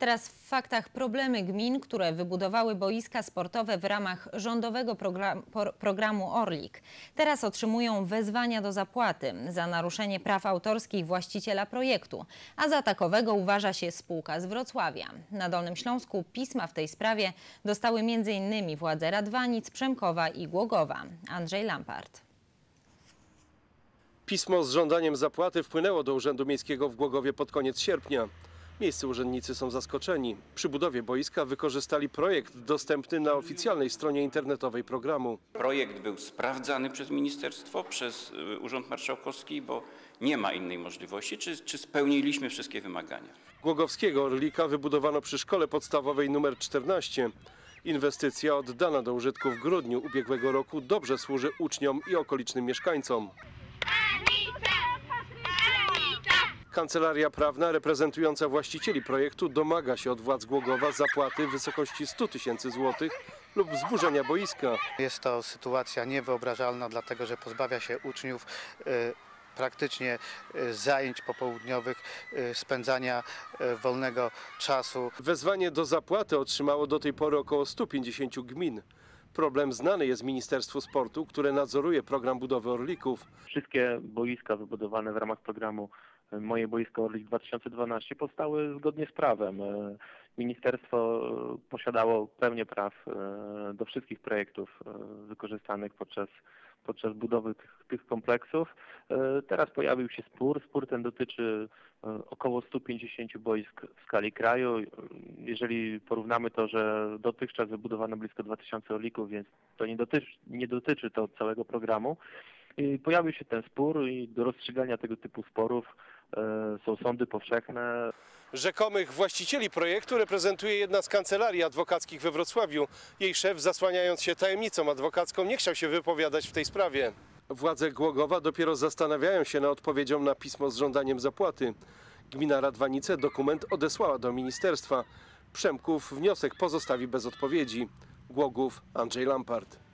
Teraz w faktach problemy gmin, które wybudowały boiska sportowe w ramach rządowego programu Orlik. Teraz otrzymują wezwania do zapłaty za naruszenie praw autorskich właściciela projektu, a za takowego uważa się spółka z Wrocławia. Na Dolnym Śląsku pisma w tej sprawie dostały m.in. władze Radwanic, Przemkowa i Głogowa. Andrzej Lampart. Pismo z żądaniem zapłaty wpłynęło do Urzędu Miejskiego w Głogowie pod koniec sierpnia. Miejscy urzędnicy są zaskoczeni. Przy budowie boiska wykorzystali projekt dostępny na oficjalnej stronie internetowej programu. Projekt był sprawdzany przez ministerstwo, przez y, Urząd Marszałkowski, bo nie ma innej możliwości. Czy, czy spełniliśmy wszystkie wymagania? Głogowskiego Orlika wybudowano przy szkole podstawowej nr 14. Inwestycja oddana do użytku w grudniu ubiegłego roku dobrze służy uczniom i okolicznym mieszkańcom. Kancelaria prawna reprezentująca właścicieli projektu domaga się od władz Głogowa zapłaty w wysokości 100 tysięcy złotych lub zburzenia boiska. Jest to sytuacja niewyobrażalna, dlatego że pozbawia się uczniów e, praktycznie e, zajęć popołudniowych, e, spędzania e, wolnego czasu. Wezwanie do zapłaty otrzymało do tej pory około 150 gmin. Problem znany jest Ministerstwu Sportu, które nadzoruje program budowy Orlików. Wszystkie boiska wybudowane w ramach programu Moje Boisko Orlik 2012 powstały zgodnie z prawem. E, Ministerstwo e, posiadało pełnię praw e, do wszystkich projektów wykorzystanych podczas, podczas budowy tych, tych kompleksów. Teraz pojawił się spór. Spór ten dotyczy około 150 boisk w skali kraju. Jeżeli porównamy to, że dotychczas wybudowano blisko 2000 orlików, więc to nie dotyczy, nie dotyczy to całego programu. I pojawił się ten spór i do rozstrzygania tego typu sporów e, są sądy powszechne. Rzekomych właścicieli projektu reprezentuje jedna z kancelarii adwokackich we Wrocławiu. Jej szef, zasłaniając się tajemnicą adwokacką, nie chciał się wypowiadać w tej sprawie. Władze Głogowa dopiero zastanawiają się nad odpowiedzią na pismo z żądaniem zapłaty. Gmina Radwanice dokument odesłała do ministerstwa. Przemków wniosek pozostawi bez odpowiedzi. Głogów Andrzej Lampart.